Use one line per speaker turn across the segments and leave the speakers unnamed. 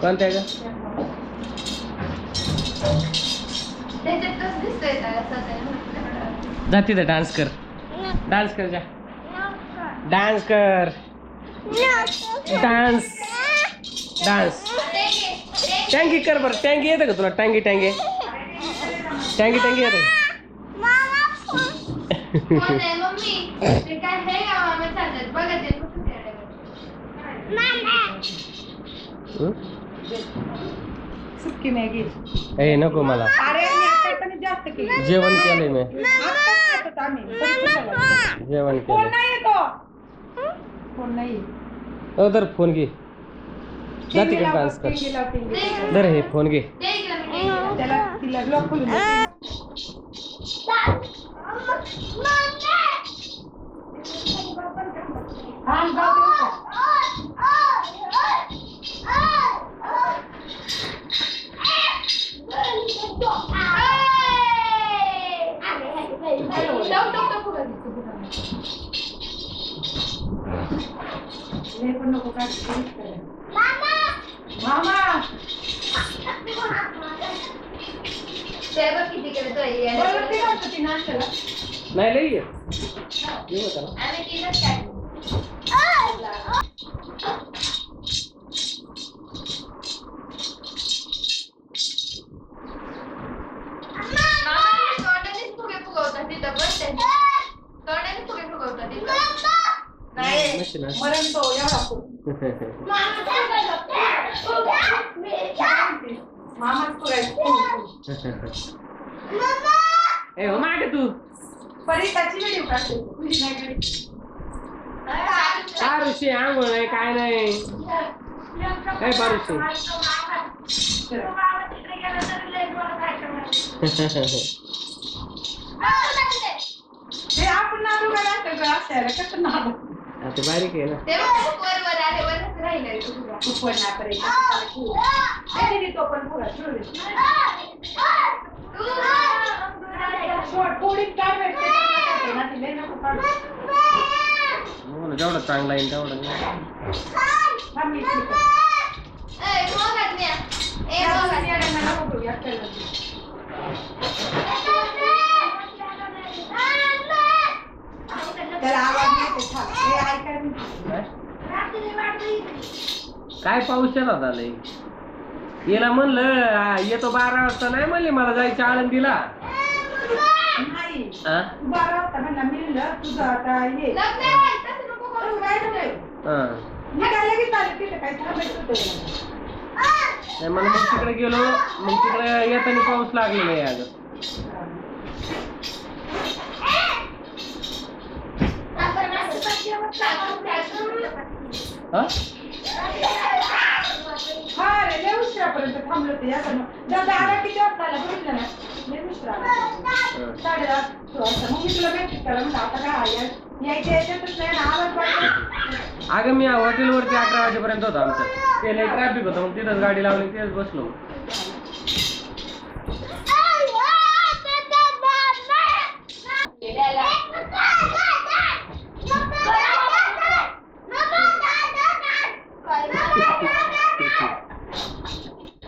कोणत्या ग?
जाती दिसतोय
डान्स कर. डान्स कर जा. डान्स कर. डान्स डान्स टँगी कर बरं. टँगी येतं का तुला? टँगी टँगी टँगी टँगी येतं. का?
कोण आहे मम्मी ते काय गावामध्ये चालतात बघा ते कुठं खेळायला.
सुटकी मॅगी.
ए नको मला.
अरे मी आतापर्यंत जास्त केली.
जेवण केलंय मी? जेवण केलं
फोन नाही.
हो तर फोन घे. जा
टिंगी
तिकडे
लाव,
डान्स कर.
टिंगी लाव, टिंगी. लाव.
दर हे फोन घे.
दे इकडं मी घेईन.
त्याला तिला लॉक खोलून लय पण नको काय मामा
बघ किती हे.
बरोबर ते ती नाश्त्याला.
नाही लई ये.
आम्ही. मामा, ते तोंडानेच फुगे फुगवतात तिथं बघ ते. तोंडाने फुगे फुगवतात तिथं. नाही.
नसेल ना?
मरण फुगायचं
ए हो मागे तू
परिताची व्हिडिओ.
काय ऋषी आंघोळ नाही काय नाही काय
ते आपण नादू काय असतं असल्याला कसं नादू
ते बारीक आहे ना
ते बघ, वर वर आले वरच राहिलंय तो फुगा.
तू पण ना पर्यंत ते दिदी तो पण फुगा ठेवू दे. सोड, थोडीच काय भेटते ते काढते ना, ती लय नको काढू.
हो ना, जेवढं चांगला येईल तेवढं
थांब मी इकडे कर.
ए, मोगात न्या. ए,
या
मोगात.
दोन्ही अड्यांना नको घेऊ, एकट्याला दे. त्याला आवाज.
काय पाऊस येतात आलंय याला म्हणलं आ, येतो बारा वाजता. नाही म्हणले मला जायचं आळंदीला.
नाही.
हा?
बारा म्हणला मिळलं. तुझं आता काय तिथे? थांबायचं होतं.
नाही म्हणून मग तिकडे गेलो. मग तिकडे येताना पाऊस लागलेला आहे अगं हा?
हा रे लय उशिरापर्यंत थांबलो ते या कारण जर आला किती वाजता आला बघितलं ना लय उशिरा आला.
हा.
साडेदहा वाजता मग मी तुला भेटते त्याला म्हणलं आता काय आहे यायच्या याच्यातच नाही ना आवाज वाटला
अगं मी हॉटेलवरती अकरा वाजेपर्यंत होतो आमचं. ते ट्रॅफिक होतं मग तिथंच गाडी लावली तिथेच बसलो काय होतंय हा.
या माहिती द्या झोपवलं मग तो झोप बाप्पा झोप मामा मारी बाप्पा झोप आपण उठत झोप मामा मारी
हा.
बाप्पाला दुसरीकडे झोप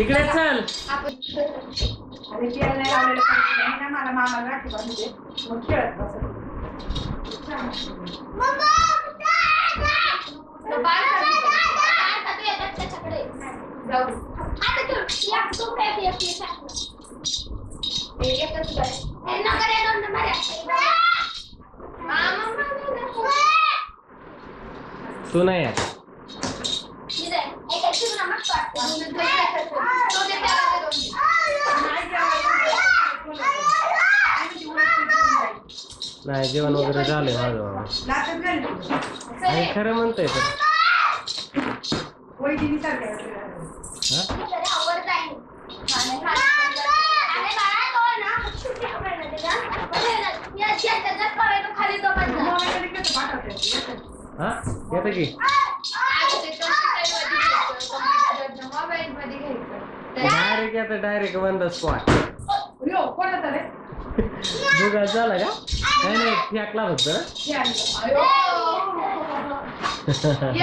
इकडे चल.
आपण
अरे तेल नाही लावलेलं पाहिजे. नाही ना मला मामा राखी बांधू दे मग खेळत बसत
तो बाळ खाली त्याच्याकडे जाऊ हे एकच बाळ. हे नंबर आहे, दोन नंबर आहे. तू नाही आहे
नाही
जेवण वगैरे झालंय माझं बाबा. आणि खरं म्हणतोय तर.
खाली
मोबाईल
हा? येतं की
computer मध्ये घ्यायचं,
डायरेक्ट येतं डायरेक्ट वन द स्पॉट
कोणाचा रे?
दुगा झाला का? नाही नाही फेकला फक्त.